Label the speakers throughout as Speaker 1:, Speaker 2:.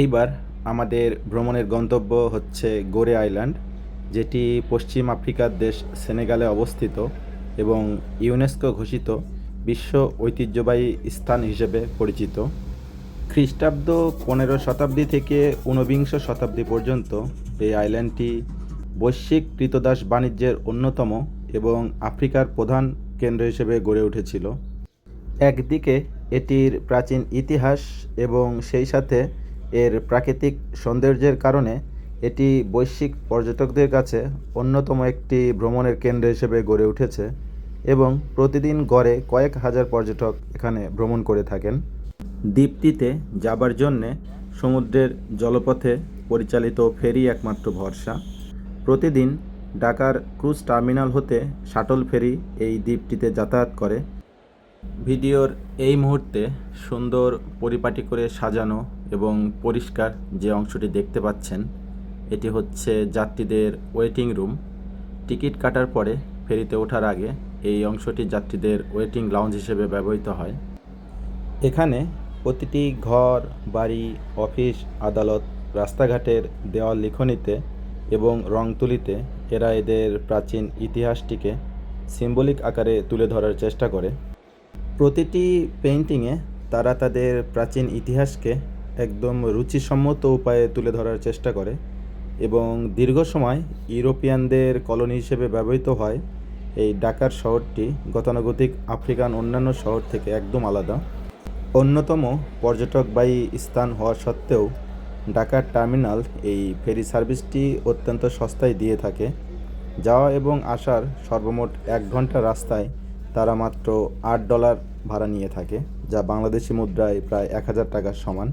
Speaker 1: এইবার আমাদের ভ্রমণের গন্তব্য হচ্ছে গোরে আইল্যান্ড যেটি পশ্চিম আফ্রিকার দেশ সেনেগালে অবস্থিত এবং ইউনেস্কো ঘোষিত বিশ্ব ঐতিহ্যবাহী স্থান হিসেবে পরিচিত। খ্রিস্টাব্দ পনেরো শতাব্দী থেকে ঊনবিংশ শতাব্দী পর্যন্ত এই আইল্যান্ডটি বৈশ্বিক কৃতদাস বাণিজ্যের অন্যতম এবং আফ্রিকার প্রধান কেন্দ্র হিসেবে গড়ে উঠেছিল। একদিকে এটির প্রাচীন ইতিহাস এবং সেই সাথে এর প্রাকৃতিক সৌন্দর্যের কারণে এটি বৈশ্বিক পর্যটকদের কাছে অন্যতম একটি ভ্রমণের কেন্দ্র হিসেবে গড়ে উঠেছে এবং প্রতিদিন গড়ে কয়েক হাজার পর্যটক এখানে ভ্রমণ করে থাকেন। দ্বীপটিতে যাবার জন্যে সমুদ্রের জলপথে পরিচালিত ফেরি একমাত্র ভরসা। প্রতিদিন ঢাকার ক্রুজ টার্মিনাল হতে শাটল ফেরি এই দ্বীপটিতে যাতায়াত করে। ভিডিওর এই মুহূর্তে সুন্দর পরিপাটি করে সাজানো এবং পরিষ্কার যে অংশটি দেখতে পাচ্ছেন, এটি হচ্ছে যাত্রীদের ওয়েটিং রুম। টিকিট কাটার পরে ফেরিতে ওঠার আগে এই অংশটি যাত্রীদের ওয়েটিং লাউঞ্জ হিসেবে ব্যবহৃত হয়। এখানে প্রতিটি ঘর, বাড়ি, অফিস, আদালত, রাস্তাঘাটের দেওয়াল লিখনিতে এবং রং তুলিতে এরা এদের প্রাচীন ইতিহাসটিকে সিম্বলিক আকারে তুলে ধরার চেষ্টা করে। প্রতিটি পেইন্টিংয়ে তারা তাদের প্রাচীন ইতিহাসকে একদম রুচিসম্মত উপায়ে তুলে ধরার চেষ্টা করে এবং দীর্ঘ সময় ইউরোপিয়ানদের কলোনি হিসেবে ব্যবহৃত হয়। এই ডাকার শহরটি গতানুগতিক আফ্রিকান অন্যান্য শহর থেকে একদম আলাদা। অন্যতম পর্যটকবাহী স্থান হওয়া সত্ত্বেও ঢাকার টার্মিনাল এই ফেরি সার্ভিসটি অত্যন্ত সস্তায় দিয়ে থাকে। যাওয়া এবং আসার সর্বমোট এক ঘণ্টা রাস্তায় তারা মাত্র আট ডলার ভাড়া নিয়ে থাকে, যা বাংলাদেশি মুদ্রায় প্রায় এক হাজার টাকার সমান।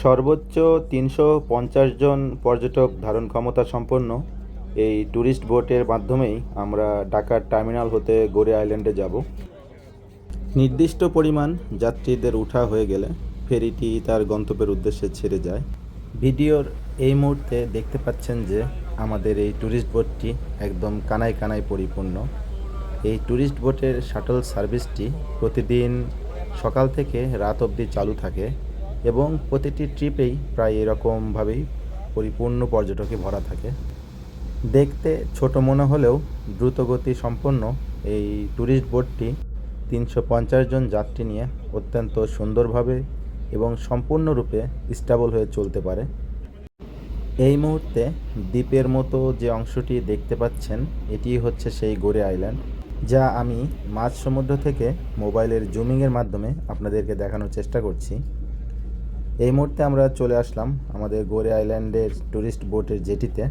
Speaker 1: সর্বোচ্চ তিনশো পঞ্চাশ জন পর্যটক ধারণ ক্ষমতা সম্পন্ন এই ট্যুরিস্ট বোটের মাধ্যমেই আমরা ঢাকার টার্মিনাল হতে গোরে আইল্যান্ডে যাব। নির্দিষ্ট পরিমাণ যাত্রীদের উঠা হয়ে গেলে ফেরিটি তার গন্তব্যের উদ্দেশ্যে ছেড়ে যায়। ভিডিওর এই মুহূর্তে দেখতে পাচ্ছেন যে আমাদের এই ট্যুরিস্ট বোটটি একদম কানায় কানায় পরিপূর্ণ। এই ট্যুরিস্ট বোটের শাটল সার্ভিসটি প্রতিদিন সকাল থেকে রাত অবধি চালু থাকে। এবং প্রতিটি ট্রিপেই প্রায় এরকমভাবেই পরিপূর্ণ পর্যটকে ভরা থাকে। দেখতে ছোট মনে হলেও দ্রুতগতি সম্পন্ন এই ট্যুরিস্ট বোটটি তিনশো পঞ্চাশ জন যাত্রী নিয়ে অত্যন্ত সুন্দরভাবে এবং সম্পূর্ণরূপে স্টাবল হয়ে চলতে পারে। এই মুহূর্তে দ্বীপের মতো যে অংশটি দেখতে পাচ্ছেন, এটি হচ্ছে সেই গোরে আইল্যান্ড, যা আমি মাঝ সমুদ্র থেকে মোবাইলের জুমিংয়ের মাধ্যমে আপনাদেরকে দেখানোর চেষ্টা করছি। এই মুহূর্তে আমরা চলে আসলাম আমাদের গোরে আইল্যান্ডের ট্যুরিস্ট বোটের জেটিতে।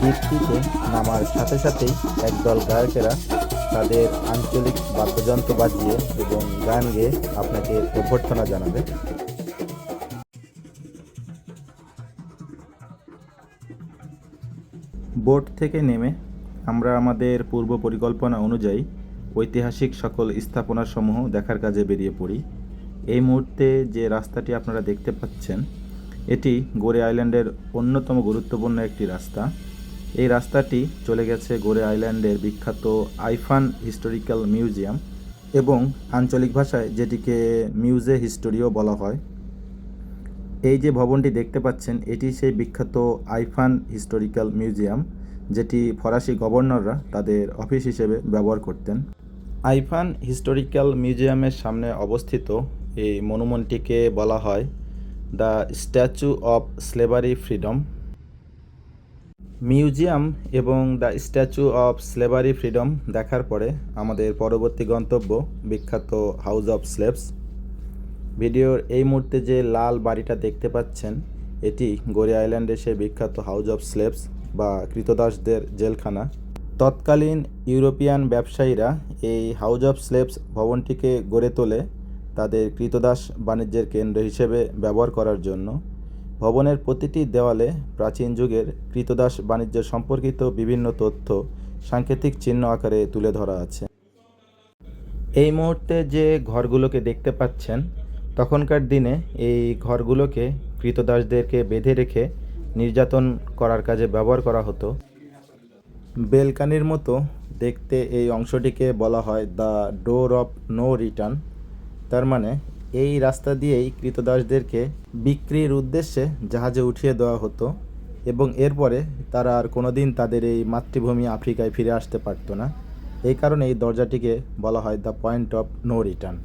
Speaker 1: দ্বীপটিতে নামার সাথে সাথেই একদল গায়কেরা তাদের আঞ্চলিক বাদ্যযন্ত্র বাজিয়ে এবং গান গেয়ে আপনাকে অভ্যর্থনা জানাবে। বোট থেকে নেমে আমরা আমাদের পূর্ব পরিকল্পনা অনুযায়ী ঐতিহাসিক সকল স্থাপনাসমূহ দেখার কাজে বেরিয়ে পড়ি। এই মুহূর্তে যে রাস্তাটি আপনারা দেখতে পাচ্ছেন, এটি গোরে আইল্যান্ডের অন্যতম গুরুত্বপূর্ণ একটি রাস্তা। এই রাস্তাটি চলে গেছে গোরে আইল্যান্ডের বিখ্যাত আইফান হিস্টোরিক্যাল মিউজিয়াম এবং আঞ্চলিক ভাষায় যেটিকে মিউজে হিস্টোরিও বলা হয়। এই যে ভবনটি দেখতে পাচ্ছেন, এটি সেই বিখ্যাত আইফান হিস্টোরিক্যাল মিউজিয়াম, যেটি ফরাসি গভর্নররা তাদের অফিস হিসেবে ব্যবহার করতেন। আইফান হিস্টোরিক্যাল মিউজিয়ামের সামনে অবস্থিত এই মনুমেন্টটিকে বলা হয় the statue of slavery freedom museum এবং the statue of slavery freedom দেখার পরে আমাদের পরবর্তী গন্তব্য বিখ্যাত হাউস অফ স্লেভস। ভিডিওর এই মুহূর্তে যে লাল বাড়িটা দেখতে পাচ্ছেন, এটি গোরি আইল্যান্ডের সেই বিখ্যাত হাউস অফ স্লেভস বা কৃতদাসদের জেলখানা। তৎকালীন ইউরোপিয়ান ব্যবসায়ীরা এই হাউস অফ স্লেভস ভবনটিকে গড়ে তোলে তাদের কৃতদাস বাণিজ্যের কেন্দ্র হিসেবে ব্যবহার করার জন্য। ভবনের প্রতিটি দেওয়ালে প্রাচীন যুগের কৃতদাস বাণিজ্য সম্পর্কিত বিভিন্ন তথ্য সাংকেতিক চিহ্ন আকারে তুলে ধরা আছে। এই মুহূর্তে যে ঘরগুলোকে দেখতে পাচ্ছেন, তখনকার দিনে এই ঘরগুলোকে কৃতদাসদেরকে বেঁধে রেখে নির্যাতন করার কাজে ব্যবহার করা হতো। বেলকানির মতো দেখতে এই অংশটিকে বলা হয় the door of no return. তার মানে এই রাস্তা দিয়েই কৃতদাসদেরকে বিক্রির উদ্দেশ্যে জাহাজে উঠিয়ে দেওয়া হতো এবং এরপরে তারা আর কোনোদিন তাদের এই মাতৃভূমি আফ্রিকায় ফিরে আসতে পারতো না। এই কারণে এই দরজাটিকে বলা হয় the point of no return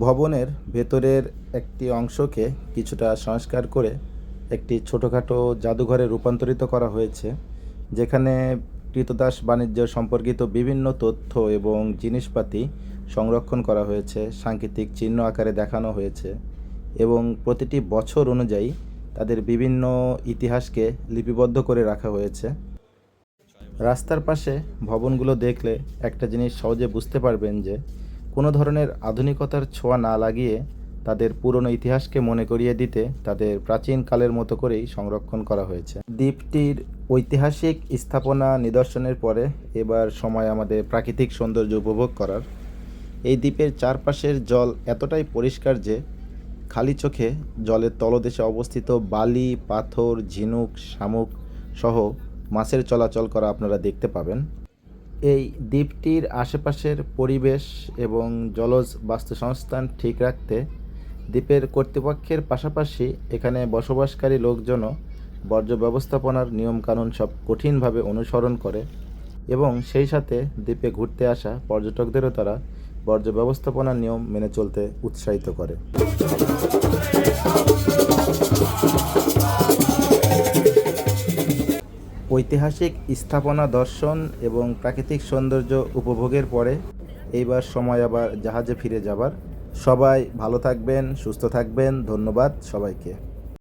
Speaker 1: ভবনের ভেতরের একটি অংশকে কিছুটা সংস্কার করে একটি ছোটোখাটো জাদুঘরে রূপান্তরিত করা হয়েছে, যেখানে কৃতদাস বাণিজ্য সম্পর্কিত বিভিন্ন তথ্য এবং জিনিসপাতি সংরক্ষণ করা হয়েছে, সাংকেতিক চিহ্ন আকারে দেখানো হয়েছে এবং প্রতিটি বছর অনুযায়ী তাদের বিভিন্ন ইতিহাসকে লিপিবদ্ধ করে রাখা হয়েছে। রাস্তার পাশে ভবনগুলো দেখলে একটা জিনিস সহজে বুঝতে পারবেন যে, কোনো ধরনের আধুনিকতার ছোঁয়া না লাগিয়ে তাদের পুরনো ইতিহাসকে মনে করিয়ে দিতে তাদের প্রাচীনকালের মতো করেই সংরক্ষণ করা হয়েছে। দ্বীপটির ঐতিহাসিক স্থাপনা নিদর্শনের পরে এবার সময় আমাদের প্রাকৃতিক সৌন্দর্য উপভোগ করার। এই দ্বীপের চারপাশের জল এতটাই পরিষ্কার যে খালি চোখে জলের তলদেশে অবস্থিত বালি, পাথর, ঝিনুক, শামুক সহ মাছের চলাচল করা আপনারা দেখতে পাবেন। এই দ্বীপটির আশেপাশের পরিবেশ এবং জলজ বাস্তুসংস্থান ঠিক রাখতে দ্বীপের কর্তৃপক্ষের পাশাপাশি এখানে বসবাসকারী লোকজনও বর্জ্য ব্যবস্থাপনার নিয়মকানুন সব কঠিনভাবে অনুসরণ করে এবং সেই সাথে দ্বীপে ঘুরতে আসা পর্যটকদেরও তারা বর্জ্য ব্যবস্থাপনার নিয়ম মেনে চলতে উৎসাহিত করে। ঐতিহাসিক স্থাপনা দর্শন এবং প্রাকৃতিক সৌন্দর্য উপভোগের পরে এইবার সময় আবার জাহাজে ফিরে যাবার। সবাই ভালো থাকবেন, সুস্থ থাকবেন, ধন্যবাদ সবাইকে।